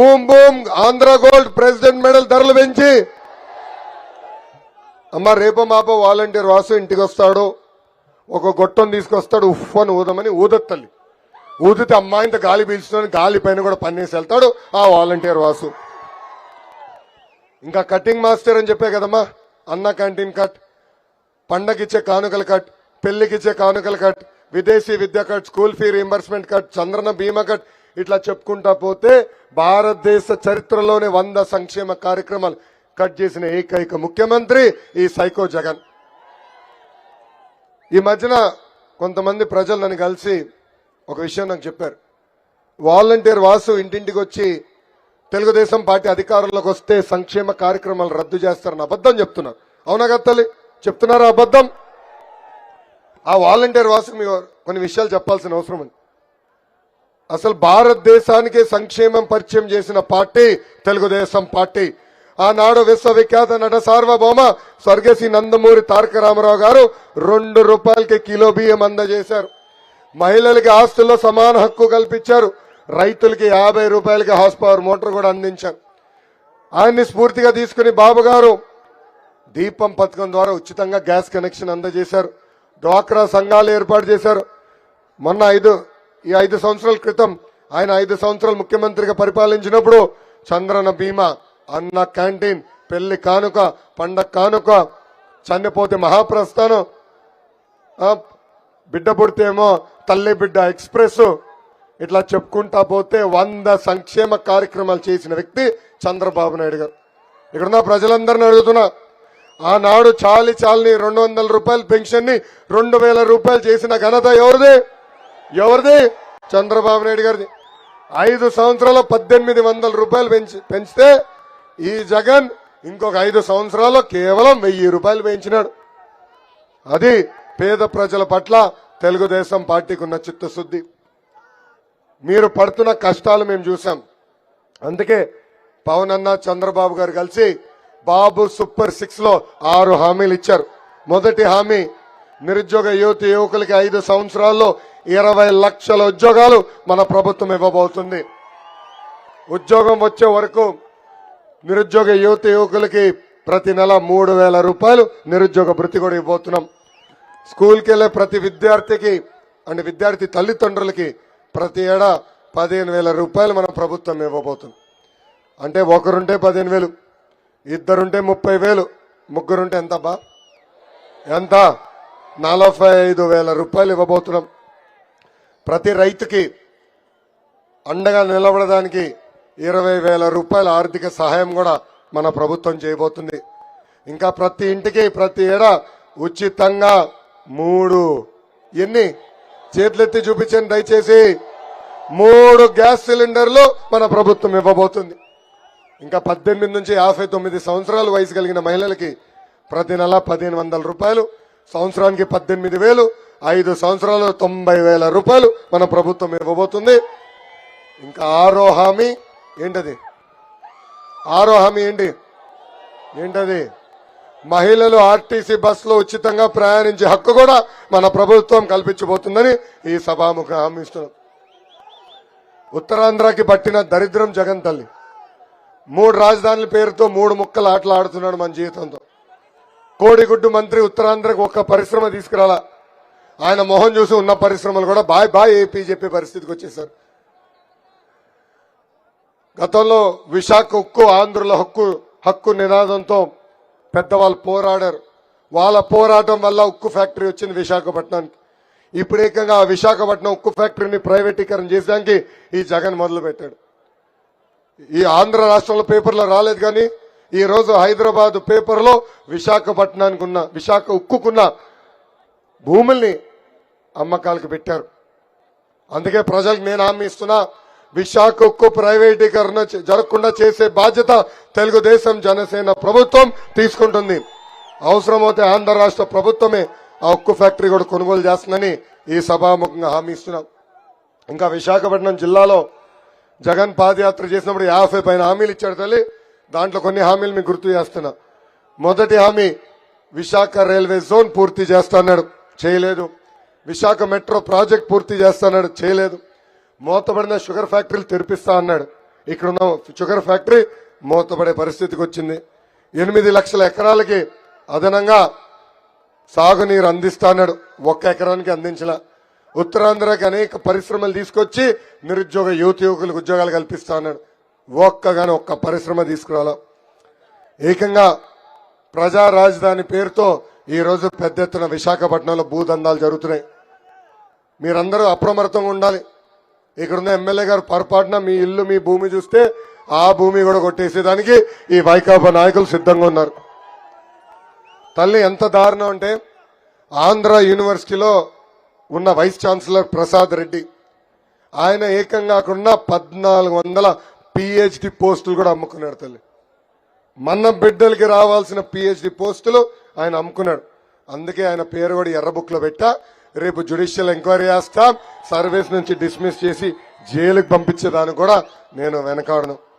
Boom boom Andhra gold president medal ధరలు పెంచి. అమ్మ రేపో మాపో వాలంటీర్ వాసు ఇంటికి వస్తాడు ఒక గొట్టం తీసుకొస్తాడు. ఉఫ్ అని ఊదమని ఊదత్తల్లి. ఊదితే అమ్మాయింత గాలి పీల్చుకొని గాలి పైన కూడా పన్నేసి వెళ్తాడు ఆ వాలంటీర్ వాసు. ఇంకా కటింగ్ మాస్టర్ అని చెప్పే కదమ్మా అన్న క్యాంటీన్ కట్ పండగిచ్చే కానుకలు కట్ పెళ్ళికిచ్చే కానుకలు కట్ విదేశీ విద్య cut school fee reimbursement cut Chandranna Bima cut ఇట్లా చెప్పుకుంటా పోతే భారతదేశ చరిత్రలోనే వంద సంక్షేమ కార్యక్రమాలు కట్ చేసిన ఏకైక ముఖ్యమంత్రి ఈ సైకో జగన్. ఈ మధ్యన కొంతమంది ప్రజలు నన్ను కలిసి ఒక విషయం నాకు చెప్పారు. వాలంటీర్ వాసు ఇంటింటికి వచ్చి తెలుగుదేశం పార్టీ అధికారంలోకి వస్తే సంక్షేమ కార్యక్రమాలు రద్దు చేస్తారని అబద్ధం చెప్తున్నారు అవునా కత్తలి తల్లి? చెప్తున్నారా అబద్ధం? ఆ వాలంటీర్ వాసుకు మీకు కొన్ని విషయాలు చెప్పాల్సిన అవసరం ఉంది. అసలు భారతదేశానికి సంక్షేమం పరిచయం చేసిన పార్టీ తెలుగుదేశం పార్టీ. ఆనాడు విశ్వవిఖ్యాత నట సార్వభౌమ స్వర్గశ్రీ నందమూరి తారక రామారావు గారు రెండు రూపాయలకి కిలో బియ్యం అందజేశారు. మహిళలకి ఆస్తుల్లో సమాన హక్కు కల్పించారు. రైతులకి యాభై రూపాయలకి హార్స్ పవర్ మోటార్ కూడా అందించారు. ఆయన్ని స్ఫూర్తిగా తీసుకుని బాబు గారు దీపం పథకం ద్వారా ఉచితంగా గ్యాస్ కనెక్షన్ అందజేశారు. డ్వాక్రా సంఘాలు ఏర్పాటు చేశారు. మొన్న ఐదు ఈ ఐదు సంవత్సరాల క్రితం ఆయన ఐదు సంవత్సరాలు ముఖ్యమంత్రిగా పరిపాలించినప్పుడు చంద్రన బీమా అన్న క్యాంటీన్ పెళ్ళి కానుక పండగ కానుక చనిపోతే మహాప్రస్థానం బిడ్డ పుడితేమో తల్లి బిడ్డ ఎక్స్ప్రెస్ ఇట్లా చెప్పుకుంటా పోతే వంద సంక్షేమ కార్యక్రమాలు చేసిన వ్యక్తి చంద్రబాబు నాయుడు గారు. ఇక్కడున్న ప్రజలందరిని అడుగుతున్నా ఆనాడు చాలి చాలిని రెండు వందల రూపాయల పెన్షన్ని రెండు వేల రూపాయలు చేసిన ఘనత ఎవరిది? ఎవరిది? చంద్రబాబు నాయుడు గారిది. ఐదు సంవత్సరాలు పద్దెనిమిది వందల రూపాయలు పెంచి పెంచితే ఈ జగన్ ఇంకొక ఐదు సంవత్సరాల్లో కేవలం వెయ్యి రూపాయలు పెంచినాడు. అది పేద ప్రజల పట్ల తెలుగుదేశం పార్టీకి ఉన్న చిత్తశుద్ధి. మీరు పడుతున్న కష్టాలు మేము చూసాం అందుకే పవన్ అన్న చంద్రబాబు గారు కలిసి బాబు సూపర్ సిక్స్లో ఆరు హామీలు ఇచ్చారు. మొదటి హామీ నిరుద్యోగ యువతి యువకులకి ఐదు సంవత్సరాల్లో ఇరవై లక్షల ఉద్యోగాలు మన ప్రభుత్వం ఇవ్వబోతుంది. ఉద్యోగం వచ్చే వరకు నిరుద్యోగ యువత యువకులకి ప్రతి నెల మూడు వేల రూపాయలు నిరుద్యోగ భృతి కూడా ఇవ్వబోతున్నాం. స్కూల్కి వెళ్ళే ప్రతి విద్యార్థికి అండ్ విద్యార్థి తల్లిదండ్రులకి ప్రతి ఏడా పదిహేను వేల రూపాయలు మన ప్రభుత్వం ఇవ్వబోతుంది. అంటే ఒకరుంటే పదిహేను వేలు ఇద్దరుంటే ముప్పై వేలు ముగ్గురుంటే ఎంత బా ఎంత? నలభై ఐదు వేల రూపాయలు ఇవ్వబోతున్నాం. ప్రతి రైతుకి అండగా నిలబడడానికి ఇరవై వేల రూపాయల ఆర్థిక సహాయం కూడా మన ప్రభుత్వం చేయబోతుంది. ఇంకా ప్రతి ఇంటికి ప్రతి ఏడా ఉచితంగా మూడు ఎన్ని చేతులెత్తి చూపించండి దయచేసి. మూడు గ్యాస్ సిలిండర్లు మన ప్రభుత్వం ఇవ్వబోతుంది. ఇంకా పద్దెనిమిది నుంచి యాభై తొమ్మిది సంవత్సరాల వయసు కలిగిన మహిళలకి ప్రతి నెల పదిహేను వందల రూపాయలు సంవత్సరానికి పద్దెనిమిది వేలు ఐదు సంవత్సరాలు తొంభై వేల రూపాయలు మన ప్రభుత్వం ఇవ్వబోతుంది. ఇంకా ఆరో హామీ ఏంటది? ఆరో హామీ ఏంటి? ఏంటది? మహిళలు ఆర్టీసీ బస్సులో ఉచితంగా ప్రయాణించే హక్కు కూడా మన ప్రభుత్వం కల్పించబోతుందని ఈ సభాముఖ హామీ ఇస్తున్నాం. ఉత్తరాంధ్రకి పట్టిన దరిద్రం జగన్ తల్లి. మూడు రాజధానుల పేరుతో మూడు ముక్కలు ఆటలు ఆడుతున్నాడు మన జీవితంతో. కోడిగుడ్డు మంత్రి ఉత్తరాంధ్రకు ఒక్క పరిశ్రమ తీసుకురాలా? ఆయన మొహం చూసి ఉన్న పరిశ్రమలు కూడా బాయ్ బాయ్ ఏపీ చెప్పే పరిస్థితికి వచ్చేసారు గతంలో విశాఖ ఉక్కు ఆంధ్రుల హక్కు హక్కు నినాదంతో పెద్దవాళ్ళు పోరాడారు. వాళ్ళ పోరాటం వల్ల ఉక్కు ఫ్యాక్టరీ వచ్చింది విశాఖపట్నానికి. ఇప్పుడు ఏకంగా ఆ విశాఖపట్నం ఉక్కు ఫ్యాక్టరీని ప్రైవేటీకరణ చేసడానికి ఈ జగన్ మొదలు పెట్టాడు ఈ ఆంధ్ర రాష్ట్రంలో పేపర్లో రాలేదు కానీ ఈ రోజు హైదరాబాద్ పేపర్లో విశాఖపట్నానికి ఉన్న విశాఖ ఉక్కుకున్న భూముల్ని అమ్మకాలకు పెట్టారు. అందుకే ప్రజలకు నేను హామీ ఇస్తున్నా విశాఖ ఉక్కు ప్రైవేటీకరణ జరగకుండా చేసే బాధ్యత తెలుగుదేశం జనసేన ప్రభుత్వం తీసుకుంటుంది. అవసరమైతే ఆంధ్ర రాష్ట్ర ప్రభుత్వమే ఆ ఉక్కు ఫ్యాక్టరీ కూడా కొనుగోలు చేస్తుందని ఈ సభాముఖంగా హామీ ఇస్తున్నాం. ఇంకా విశాఖపట్నం జిల్లాలో జగన్ పాదయాత్ర చేసినప్పుడు యాభై పైన హామీలు ఇచ్చాడు తల్లి. దాంట్లో కొన్ని హామీలు మీకు గుర్తు చేస్తున్నా. మొదటి హామీ విశాఖ రైల్వే జోన్ పూర్తి చేస్తాన్నాడు చేయలేదు. విశాఖ మెట్రో ప్రాజెక్ట్ పూర్తి చేస్తానన్నాడు చేయలేదు. మూతబడిన షుగర్ ఫ్యాక్టరీలు తెరిపిస్తా అన్నాడు. ఇక్కడ ఉన్న షుగర్ ఫ్యాక్టరీ మూతపడే పరిస్థితికి వచ్చింది. ఎనిమిది లక్షల ఎకరాలకి అదనంగా సాగునీరు అందిస్తాన్నాడు ఒక్క ఎకరానికి అందించలా. ఉత్తరాంధ్రకి అనేక పరిశ్రమలు తీసుకొచ్చి నిరుద్యోగ యువత యువకులకు ఉద్యోగాలు కల్పిస్తా అన్నాడు. ఒక్కగాని ఒక్క పరిశ్రమ తీసుకురాలా. ఏకంగా ప్రజా రాజధాని పేరుతో ఈరోజు పెద్ద ఎత్తున విశాఖపట్నంలో భూదందాలు జరుగుతున్నాయి. మీరందరూ అప్రమత్తంగా ఉండాలి. ఇక్కడున్న ఎమ్మెల్యే గారు పొరపాటున మీ ఇల్లు మీ భూమి చూస్తే ఆ భూమి కూడా కొట్టేసేదానికి ఈ వైకాపా నాయకులు సిద్ధంగా ఉన్నారు. తల్లి ఎంత దారుణం అంటే ఆంధ్ర యూనివర్సిటీలో ఉన్న వైస్ ఛాన్సలర్ ప్రసాద్ రెడ్డి. ఆయన ఏకం కాకుండా పద్నాలుగు వందల పిహెచ్డి పోస్టులు కూడా అమ్ముకున్నాడు తల్లి. మన బిడ్డలకి రావాల్సిన పిహెచ్డి పోస్టులు ఆయన అమ్ముకున్నాడు. అందుకే ఆయన పేరు కూడా ఎర్ర బుక్ పెట్టా. రేపు జ్యుడిషియల్ ఎంక్వైరీ చేస్తాం. సర్వీస్ నుంచి డిస్మిస్ చేసి జైలుకి పంపించేదానికి కూడా నేను వెనకాడను.